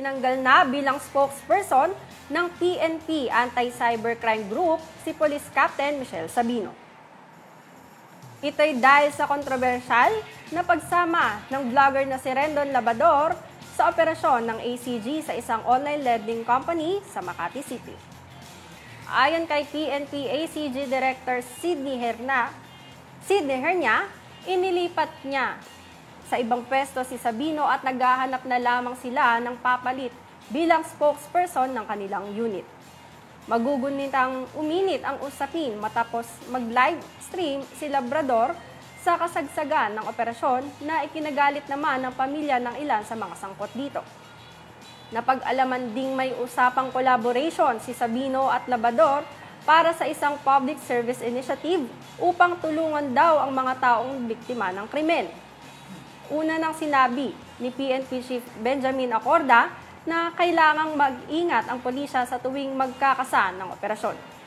Tinanggal na bilang spokesperson ng PNP Anti-Cybercrime Group si Police Captain Michelle Sabino. Ito'y dahil sa kontrobersyal na pagsama ng vlogger na si Rendon Labador sa operasyon ng ACG sa isang online lending company sa Makati City. Ayon kay PNP ACG Director Sidney Herna, Sidney Hernia, inilipat niya sa ibang pwesto si Sabino at naghahanap na lamang sila ng papalit bilang spokesperson ng kanilang unit. Magugunitang uminit ang usapin matapos mag-live stream si Labrador sa kasagsagan ng operasyon na ikinagalit naman ng pamilya ng ilan sa mga sangkot dito. Napag-alaman ding may usapang collaboration si Sabino at Labrador para sa isang public service initiative upang tulungan daw ang mga taong biktima ng krimen. Una nang sinabi ni PNP Chief Benjamin Acorda na kailangang mag-ingat ang pulisya sa tuwing magkakasan ng operasyon.